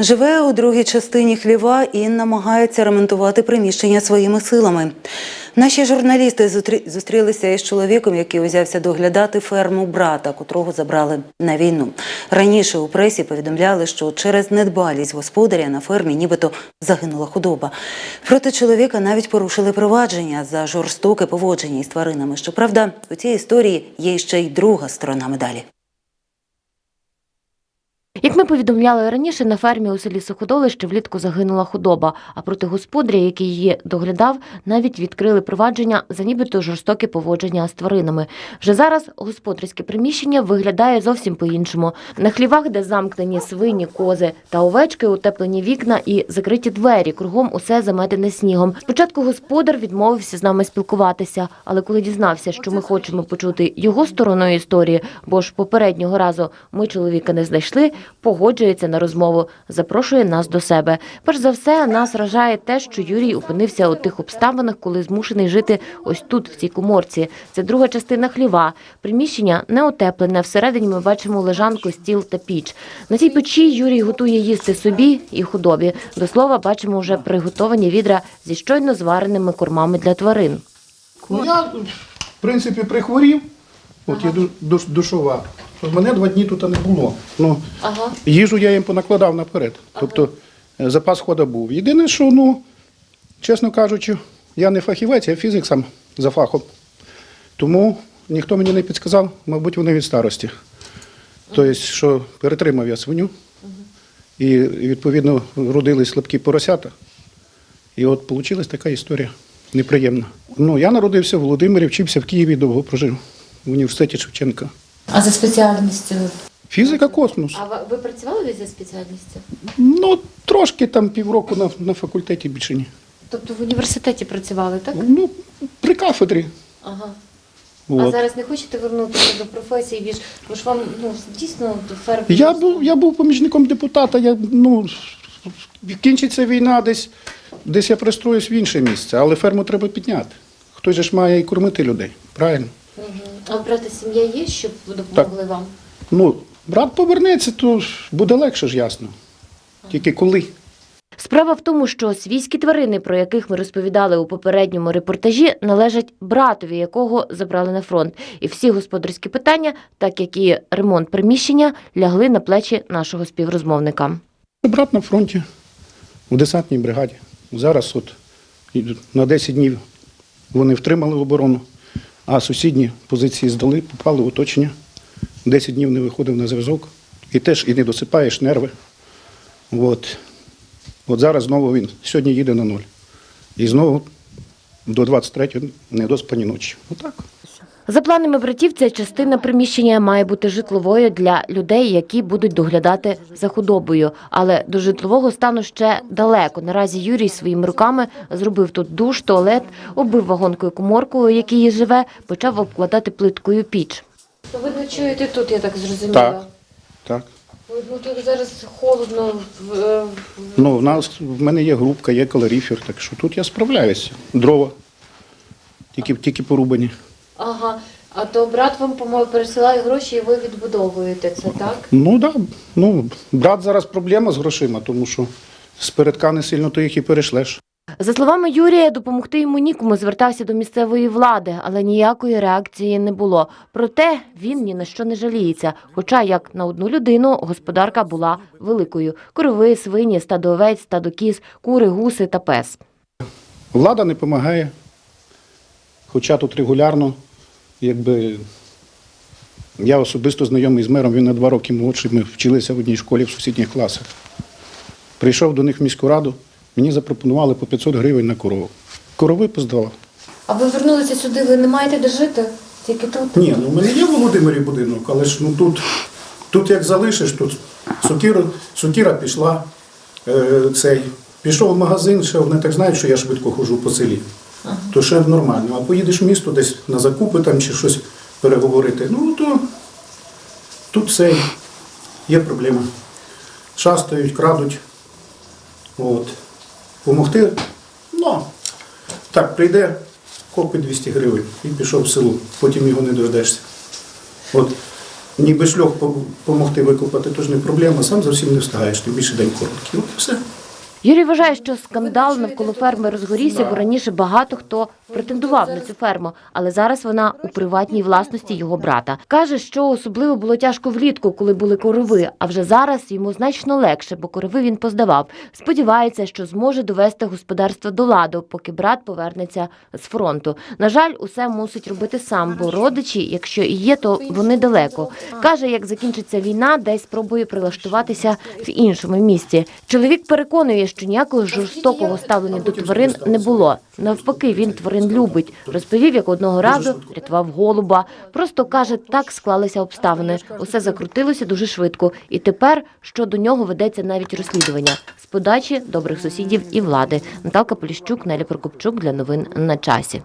Живе у другій частині хліва і намагається ремонтувати приміщення своїми силами. Наші журналісти зустрі- зустрілися із чоловіком, який узявся доглядати ферму брата, котрого забрали на війну. Раніше у пресі повідомляли, що через недбалість господаря на фермі нібито загинула худоба. Проти чоловіка навіть порушили провадження за жорстоке поводження із тваринами. Щоправда, у цій історії є ще й друга сторона медалі. Як ми повідомляли раніше, на фермі у селі Суходолище влітку загинула худоба, а проти господаря, який її доглядав, навіть відкрили провадження за нібито жорстоке поводження з тваринами. Вже зараз господарське приміщення виглядає зовсім по-іншому. На хлівах, де замкнені свині, кози та овечки, утеплені вікна і закриті двері. Кругом усе заметене снігом. Спочатку господар відмовився з нами спілкуватися, але коли дізнався, що ми хочемо почути його сторону історії, бо ж попереднього разу ми чоловіка не знайшли, погоджується на розмову, запрошує нас до себе. Перш за все, нас вражає те, що Юрій опинився у тих обставинах, коли змушений жити ось тут, в цій коморці. Це друга частина хліва. Приміщення не утеплене. Всередині ми бачимо лежанку, стіл та піч. На цій печі Юрій готує їсти собі і худобі. До слова, бачимо вже приготовані відра зі щойно звареними кормами для тварин. Ну, я, в принципі, прихворів, от душ- душова. Мене два дні тут не було. Ну, Ага. їжу я їм понакладав наперед. Тобто е, запас хода був. Єдине, що, ну, чесно кажучи, я не фахівець, я фізик сам за фахом. Тому ніхто мені не підказав, мабуть, вони від старості. Тобто, що перетримав я свиню, і відповідно родились слабкі поросята. І от вийшла така історія неприємна. Ну, я народився в Володимирі, вчився в Києві, довго прожив в університеті Шевченка. А за спеціальністю? Фізика космос. А ви- працювали за спеціальністю? Ну, трошки там півроку на, на факультеті більше ні. Тобто в університеті працювали, так? Ну, при кафедрі. Ага. А зараз не хочете вернутися до професії більш, бо ж вам ну дійсно ферм. Я був, я був помічником депутата, я, ну, кінчиться війна десь, десь я пристроюсь в інше місце, але ферму треба підняти. Хтось же ж має і кормити людей, правильно? А брати сім'я є, щоб допомогли вам? Ну, брат повернеться, то буде легше ж ясно. Тільки коли? Справа в тому, що свійські тварини, про яких ми розповідали у попередньому репортажі, належать братові, якого забрали на фронт. І всі господарські питання, так як і ремонт приміщення, лягли на плечі нашого співрозмовника. Брат на фронті в десантній бригаді. Зараз от на 10 днів вони втримали оборону, а сусідні позиції здали, попали в оточення. 10 днів не виходив на зв'язок. І теж і не досипаєш нерви. От. От зараз знову він сьогодні їде на ноль. І знову до 23-го недоспані ночі. Отак. За планами братів, ця частина приміщення має бути житловою для людей, які будуть доглядати за худобою. Але до житлового стану ще далеко. Наразі Юрій своїми руками зробив тут душ, туалет, оббив вагонкою коморку, у якій живе, почав обкладати плиткою піч. Ви ночуєте тут, я так зрозуміла. Так. Так. Ну тут зараз холодно. Ну, в нас в мене є групка, є калоріфер, так що тут я справляюся. Дрова. Тільки, тільки порубані. А то брат вам, по-моєму, пересилає гроші, і ви відбудовуєте це, так? Ну так. Да. Ну, брат зараз проблема з грошима, тому що з передка не сильно то їх і перешлеш. За словами Юрія, допомогти йому нікому звертався до місцевої влади, але ніякої реакції не було. Проте він ні на що не жаліється. Хоча, як на одну людину, господарка була великою: корови, свині, стадо овець, стадо кіз, кури, гуси та пес. Влада не допомагає. Хоча тут регулярно, якби я особисто знайомий з мером, він на два роки молодший, ми вчилися в одній школі в сусідніх класах. Прийшов до них в міську раду, мені запропонували по 500 гривень на корову. Корови поздавав. А ви вернулися сюди, ви не маєте де жити? Тільки тут? Ні, ну в мене є в Володимирі будинок, але ж ну тут, тут як залишиш, тут сокіра, сокіра пішла, е, цей, пішов в магазин, ще вони так знають, що я швидко ходжу по селі. То ще нормально. А поїдеш в місто десь на закупи там чи щось переговорити, ну то тут цей є проблема. Шастають, крадуть. От. Помогти, ну, так, прийде, копить 200 гривень і пішов в село, потім його не дождешся. От Ніби шльох допомогти викопати, то ж не проблема, сам зовсім не встигаєш, тим більше день короткий. От і все. Юрій вважає, що скандал навколо ферми розгорівся, бо раніше багато хто претендував на цю ферму, але зараз вона у приватній власності його брата. Каже, що особливо було тяжко влітку, коли були корови. А вже зараз йому значно легше, бо корови він поздавав. Сподівається, що зможе довести господарство до ладу, поки брат повернеться з фронту. На жаль, усе мусить робити сам, бо родичі, якщо і є, то вони далеко. Каже, як закінчиться війна, десь спробує прилаштуватися в іншому місці. Чоловік переконує, що ніякого жорстокого ставлення до тварин не було. Навпаки, він тварин любить. Розповів, як одного разу рятував голуба. Просто каже, так склалися обставини. Усе закрутилося дуже швидко. І тепер щодо нього ведеться навіть розслідування з подачі добрих сусідів і влади. Наталка Поліщук, Нелі Прокопчук для новин на часі.